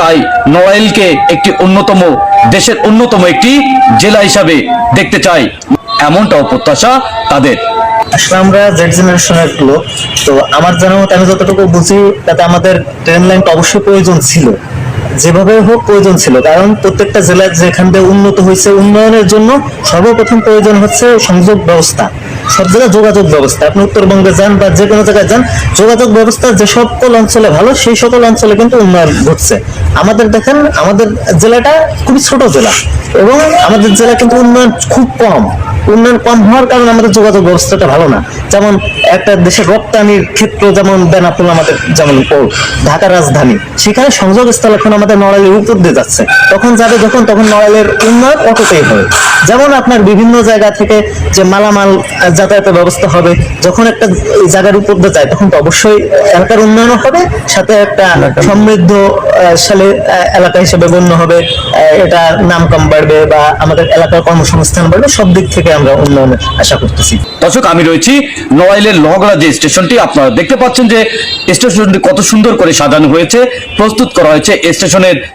চাই নড়াইলকে একটি অন্যতম, দেশের অন্যতম একটি জেলা হিসাবে দেখতে চাই। এমনটাও প্রত্যাশা তাদের। আসলে আমরা জেড জেনারেশনের লোক, তো আমার জানা মতো আমি যতটুকু বুঝি, তাতে আমাদের ট্রেন লাইনটা অবশ্যই প্রয়োজন ছিল। যেভাবে হোক প্রয়োজন ছিল, কারণ প্রত্যেকটা জেলায় যেখান থেকে উন্নত হয়েছে উন্নয়নের জন্য সর্বপ্রথম প্রয়োজন হচ্ছে সংযোগ ব্যবস্থা, সব জায়গায় যোগাযোগ ব্যবস্থা। আপনি উত্তরবঙ্গে যান বা যে কোনো জায়গায় যান, যোগাযোগ ব্যবস্থা যে সকল অঞ্চলে ভালো, সেই সকল অঞ্চলে কিন্তু উন্নয়ন ঘটছে। আমাদের দেখেন, আমাদের জেলাটা খুবই ছোট জেলা এবং আমাদের জেলা কিন্তু উন্নয়ন খুব কম। উন্নয়ন কম হওয়ার কারণে আমাদের যোগাযোগ ব্যবস্থাটা ভালো না। যেমন একটা দেশের রপ্তানির ক্ষেত্র যেমন বেনাপুল আমাদের যেমন ঢাকা রাজধানী সেখানে সংযোগ স্থল এখন আমাদের নড়াইলের উপর দিয়ে যাচ্ছে। তখন যাবে যখন তখন নড়াইলের উন্নয়ন অটোতেই হবে। যেমন আপনার বিভিন্ন জায়গা থেকে যে মালামাল যাতায়াতের ব্যবস্থা হবে যখন একটা জায়গার উপর দিয়ে যায় তখন তো অবশ্যই এলাকার উন্নয়নও হবে সাথে একটা সমৃদ্ধ সালে এলাকা হিসেবে গণ্য হবে। এটা নাম কম বাড়বে বা আমাদের এলাকার কর্মসংস্থান বাড়বে সব দিক থেকে আমরা উন্নয়ন আশা করতেছি। দর্শক, আমি রয়েছি নড়াইলের লগড়া যে স্টেশনটি, আপনারা দেখতে পাচ্ছেন যে স্টেশনটি কত সুন্দর করে সাজানো হয়েছে, প্রস্তুত করা হয়েছে স্টেশনের